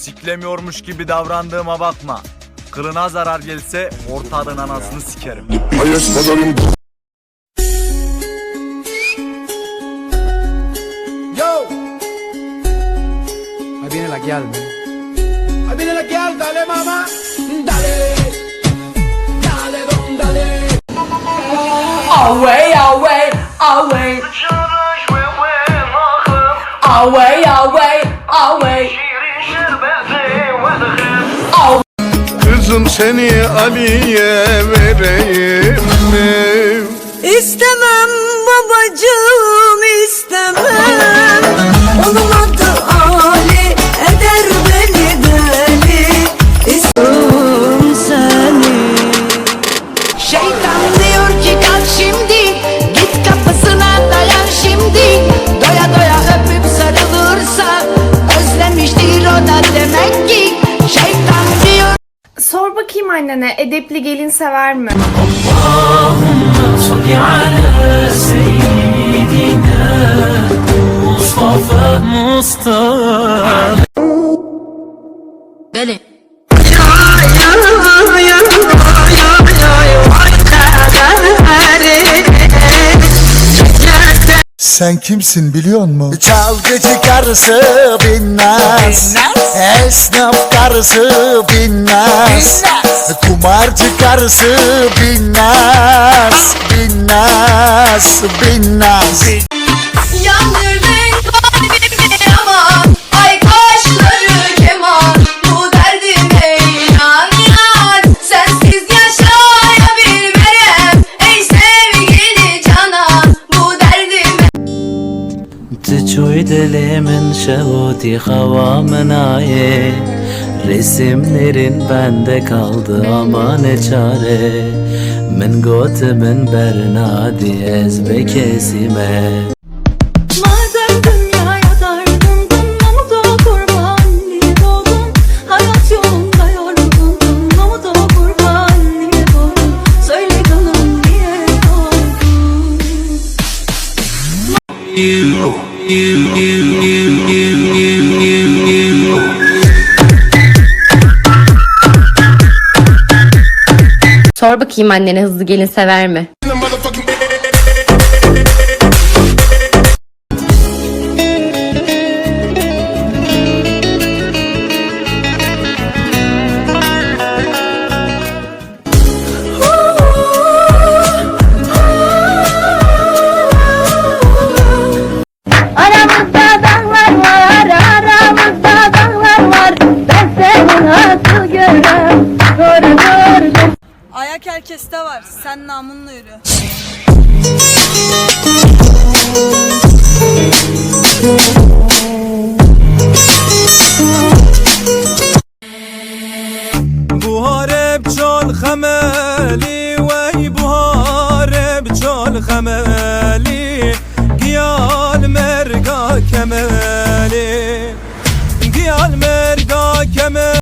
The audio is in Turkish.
Siklemiyormuş gibi davrandığıma bakma. Kılına zarar gelse ortağın anasını sikerim. Hayes pazarın Ahí viene la guial, man. Ahí viene la que dale mamá, dale, dale, don, dale. Away, away, away. Away, away, away. Kızım seni Ali'ye vereyim mi? İstemem babacığım annene edepli gelin sever mi? Sen kimsin biliyor musun? Çalgıcı karısı binnaz Esnaf karısı binnaz Kumarcı karısı binnaz Binnaz, binnaz Yandırdın kalbimi aman Ay kaşları keman Bu derdime inan inan Sensiz yaşayabilmem Ey sevgili canan Bu derdime تجوی dilimin şehudi havamın aye Resimlerin bende kaldı ama ne çare? Min gotimin bernadi ez be kesime. Madem dünyaya dargındın Amuda kurban niye Sor bakayım annene hızlı gelin sever mi? herkeste var. Sen namunla yürü. بهار بچال خمالی وی بهار بچال خمالی گیا